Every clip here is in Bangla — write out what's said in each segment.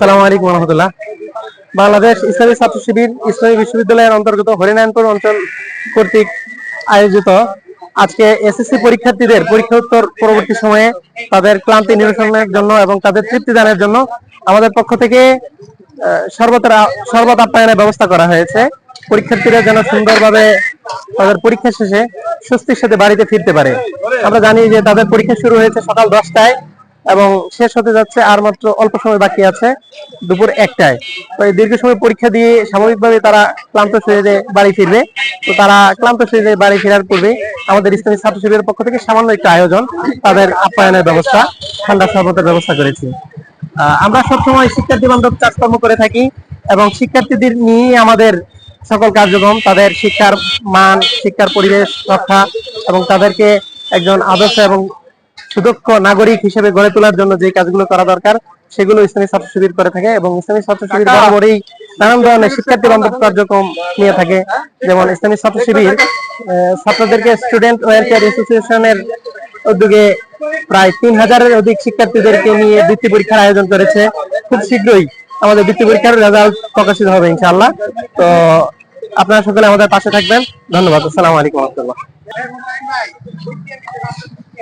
সালাম আলাইকুম বাংলাদেশ ইসলামী ছাত্র শিবির, ইসলামী বিশ্ববিদ্যালয়ের অন্তর্গত হরিনারায়ণপুর অঞ্চল কর্তৃক আয়োজিত আজকে এসএসসি পরীক্ষার্থীদের পরীক্ষা উত্তর পরবর্তী সময়ে তাদের ক্লান্তি নিরসনের জন্য এবং তাদের তৃপ্তি দানের জন্য আমাদের পক্ষ থেকে সর্বত আপ্যায়নের ব্যবস্থা করা হয়েছে। পরীক্ষার্থীরা যেন সুন্দরভাবে তাদের পরীক্ষা শেষে স্বস্তির সাথে বাড়িতে ফিরতে পারে। আমরা জানি যে তাদের পরীক্ষা শুরু হয়েছে সকাল দশটায়। এবং শেষ হতে যাচ্ছে আর মাত্র অল্প সময় বাকি আছে দুপুর একটায়। তো দীর্ঘ সময় পরীক্ষা দিয়ে স্বাভাবিকভাবে তারা ক্লান্ত শরীরে বাড়ি ফিরবে, তো তারা ক্লান্ত শরীরে বাড়ি ফেরার পূর্বে আমাদের ইসলামী ছাত্র শিবিরের পক্ষ থেকে সামান্য একটা আয়োজন, তাদের আপ্যায়নের ব্যবস্থা, ঠান্ডা শরবতের ব্যবস্থা করেছি। আমরা সবসময় শিক্ষার্থী বান্ধব কাজকর্ম করে থাকি এবং শিক্ষার্থীদের নিয়ে আমাদের সকল কার্যক্রম, তাদের শিক্ষার মান, শিক্ষার পরিবেশ, রক্ষা এবং তাদেরকে একজন আদর্শ এবং সুদক্ষ নাগরিক হিসেবে গড়ে তোলার জন্য যে কাজগুলো করা দরকার সেগুলো ইসলামী ছাত্র শিবির করে থাকে এবং ইসলামী ছাত্র শিবির বরাবরই নানান ধরনের শিক্ষার্থী বান্ধব কার্যক্রম নিয়ে থাকে। যেমন ইসলামী ছাত্র শিবির ছাত্রদেরকে স্টুডেন্ট ওয়েলফেয়ার অ্যাসোসিয়েশনের উদ্যোগে প্রায় তিন হাজারের অধিক শিক্ষার্থীদেরকে নিয়ে বৃত্তি পরীক্ষার আয়োজন করেছে। খুব শীঘ্রই আমাদের বৃত্তি পরীক্ষার রেজাল্ট প্রকাশিত হবে ইনশাআল্লাহ। তো আপনারা সকলে আমাদের পাশে থাকবেন। ধন্যবাদ। আসসালামু আলাইকুম রহমতুল্লাহ।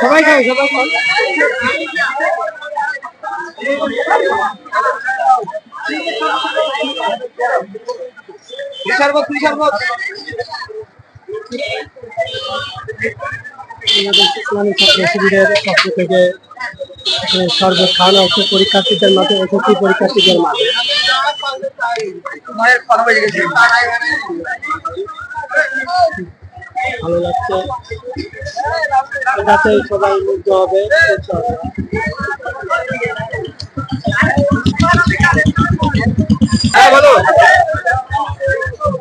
সবাই খাই সবাই খাই শরবত শরবত বাংলাদেশ ইসলামী ছাত্র শিবিরের পক্ষ থেকে শরবত খাওয়ানো হচ্ছে পরীক্ষার্থীদের মাঝে এসএসসি পরীক্ষার্থীদের মাঝে ভালো লাগছে। এটাতেই সবাই মুগ্ধ হবে। হ্যাঁ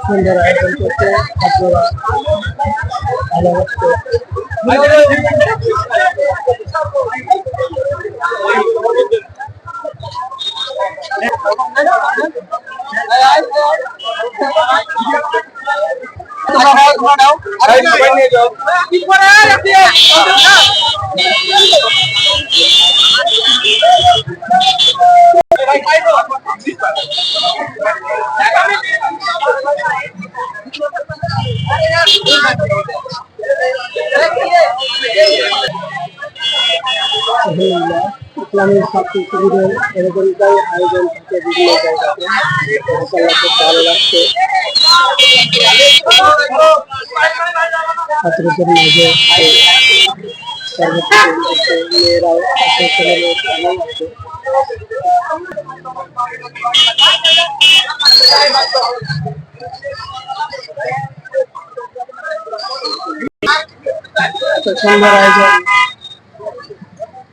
সুন্দর আয়োজন ছাত্ররা ভালো তোমরা তোমরা নাও। আলহামদুলিল্লাহ ইসলামী ছাত্র শিবিরের এরকমটাই আয়োজন থাকে বিভিন্ন জায়গাতে ভালো লাগছে ছাত্রদের মাঝে এই সর্বোচ্চ করছে, মেয়েরাও আছে ছেলেরাও ভালো আছে এত সুন্দর আয়োজন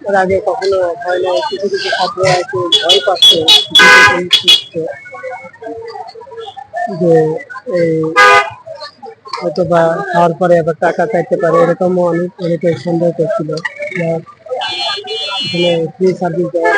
এর আগে কখনো হয় না কিছু কিছু ছাত্র একটু ভয় পাচ্ছে ভীত হচ্ছে যে এই হয়তো বা খাওয়ার পরে আবার টাকা চাইতে পারে, এরকমও অনেক অনেকে সন্দেহ করছিল। এখানে ফ্রি সার্ভিস দেওয়া